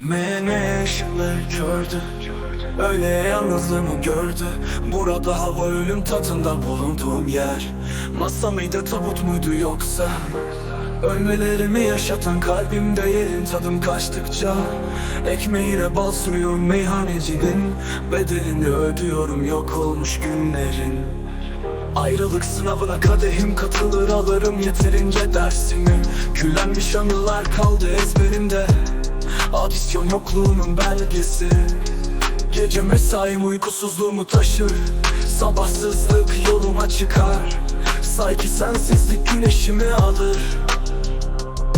Mene ışıkları gördü. Öyle yalnızlığımı gördü. Burada hava ölüm tadında bulunduğum yer. Masa mıydı tabut muydu yoksa? Ölmelerimi yaşatan kalbimde yerin tadım kaçtıkça. Ekmeğine bal sürüyorum meyhanecinin Bedelini ödüyorum yok olmuş günlerin. Ayrılık sınavına kadehim katılır alırım yeterince dersimi. Küllenmiş anılar kaldı ezberimde Adisyon yokluğunun belgesi. Gece mesaim uykusuzluğumu taşır. Sabahsızlık yoluma çıkar. Sanki sensizlik güneşimi alır.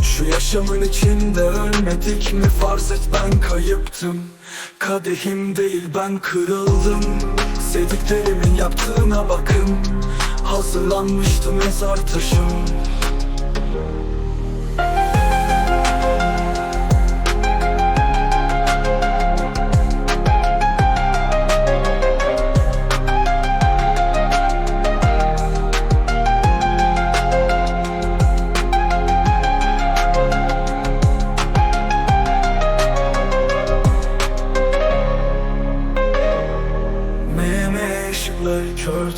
Şu yaşamın içinde ölmedik mi farz et ben kayıptım. Kadehim değil ben kırıldım. Sevdiklerimin yaptığına bakın. Hazırlanmıştı mezar taşım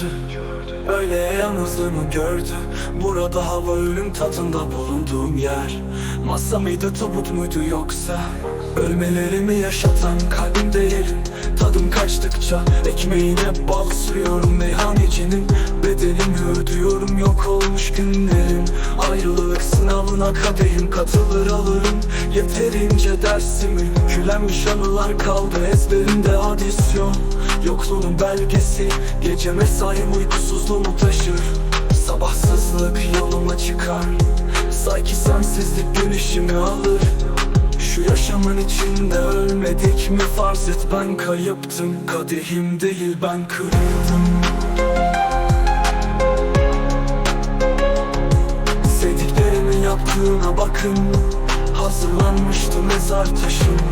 gördü. Öyle yalnızlığımı gördü. Burada hava ölüm tadında bulunduğum yer. Masa mıydı tabut muydu yoksa? Ölmelerimi yaşatan kalbimde yerin. Tadım kaçtıkça ekmeğine bal sürüyorum. Meyhanecinin bedelini ödüyorum. Yok olmuş günlerim Ayrılık sınavına kadehim katılır alırım. Yeterince dersimi Külenmiş anılar kaldı. Ezberimde adisyon Yokluğunun belgesi Gece mesaim uykusuzluğumu taşır. Sabahsızlık yoluma çıkar. Sanki sensizlik güneşimi alır. Şu yaşamın içinde ölmedik mi farz et ben kayıptım. Kadehim değil ben kırıldım. Sevdiklerimin yaptığına bakın. Hazırlanmıştı mezar taşım